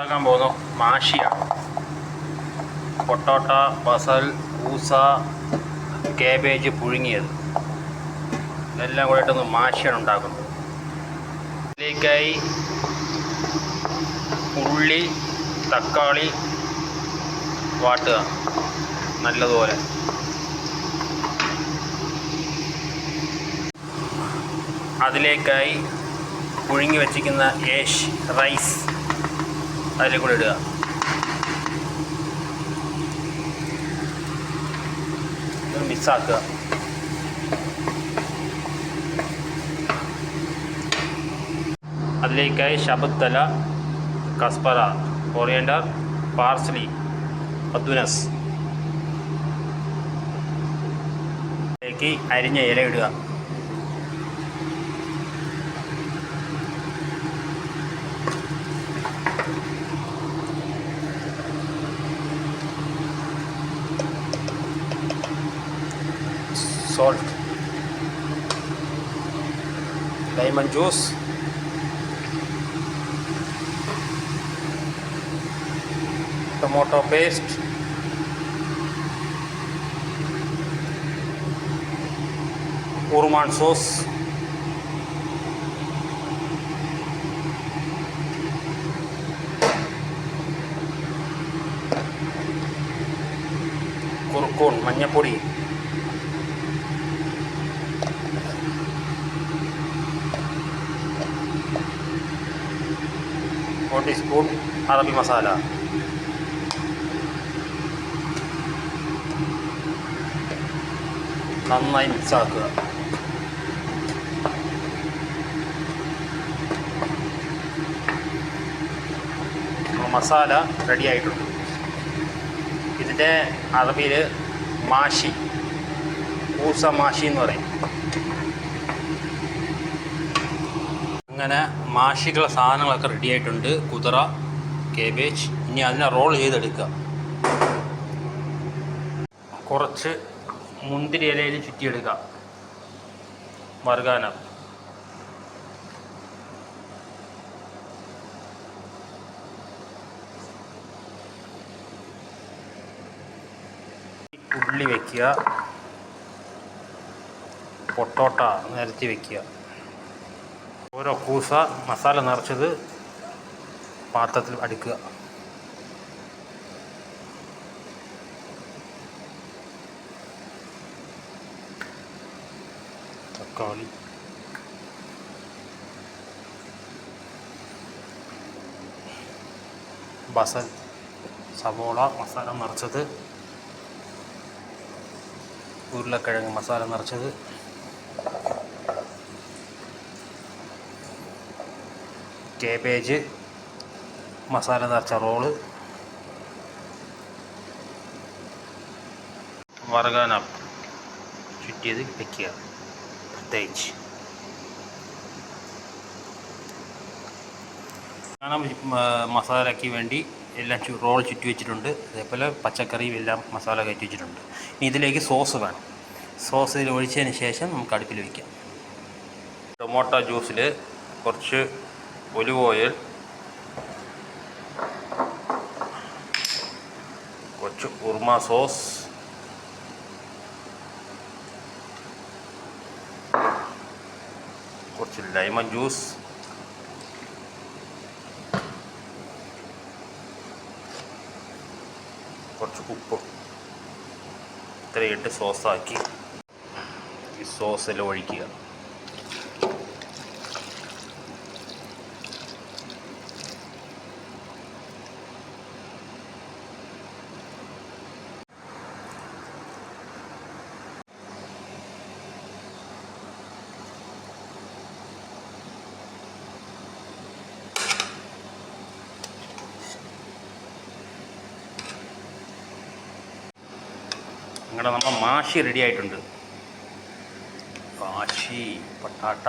ഉണ്ടാക്കാൻ പോകുന്നു. മാഷിയ. പൊട്ടോട്ട Basel പൂസ cabbage പുഴുങ്ങിയത്. ഇതെല്ലാം കൂടെയിട്ടൊന്ന് മാഷിയാണ് ഉണ്ടാക്കുന്നത്. ഇതിലേക്കായി ഉള്ളി തക്കാളി വാട്ടുക. നല്ലതുപോലെ. അതിലേക്കായി പുഴുങ്ങി വച്ചിരിക്കുന്ന ഏഷ് റൈസ്. അതിൽ കൂടെ ഇടുക. മിക്സാക്കുക അതിലേക്കായി ശബത്തല കസ്പറ കൊറിയൻഡർ പാർസ്ലി അദ്വനസ് അരിഞ്ഞ ഇല ഇടുക. salt. Lemon juice. Tomato paste. Urman sauce. Kurkun manyapuri. ഒരു ടീസ്പൂൺ അറബി മസാല നന്നായി മിക്സ് ആക്കുക മസാല റെഡി ആയിട്ടുണ്ട്. ഇതിന്റെ അറബിയിൽ മാഷി പൂസ മാഷി എന്ന് പറയും. അങ്ങനെ മാഷിക്കുള്ള സാധനങ്ങളൊക്കെ റെഡി ആയിട്ടുണ്ട്. കുതിറ കേബേജ് ഇനി അതിനെ റോൾ ചെയ്തെടുക്കുക. കുറച്ച് മുന്തിരി ഇലയിൽ ചുറ്റിയെടുക്കുക. വർഗാനം. ഉള്ളി വയ്ക്കുക പൊട്ടോട്ട നിരത്തി വയ്ക്കുക ഓരോ കൂസ മസാല നിറച്ചത് പാത്രത്തിൽ അടിക്കുക. തക്കാളി. ബസൽ. സവോള മസാല നിറച്ചത്. ഉരുളക്കിഴങ്ങ് മസാല നിറച്ചത്. കേബേജ് മസാല നിറച്ച റോൾ വറുകാന ചുറ്റിയത് വയ്ക്കുക പ്രത്യേകിച്ച്. മസാലയ്ക്ക് വേണ്ടി എല്ലാം റോൾ ചുറ്റി വെച്ചിട്ടുണ്ട്. അതേപോലെ പച്ചക്കറിയും എല്ലാം മസാല കയറ്റി വെച്ചിട്ടുണ്ട്. ഇനി ഇതിലേക്ക് സോസ് വേണം. സോസ് ഇതിൽ ഒഴിച്ചതിന് ശേഷം നമുക്ക് അടുപ്പിൽ വയ്ക്കാം ടൊമാറ്റോ ജ്യൂസിൽ കുറച്ച് ഒലിവ് ഓയിൽ കുറച്ച് ഉർമ സോസ് കുറച്ച് ലൈമൺ ജ്യൂസ് കുറച്ച് ഉപ്പ്. ഇത്രയിട്ട് സോസാക്കി ഈ സോസിൽ ഒഴിക്കുക. അങ്ങനെ നമ്മൾ മാഷി റെഡി ആയിട്ടുണ്ട്. കാശി പട്ടാട്ട.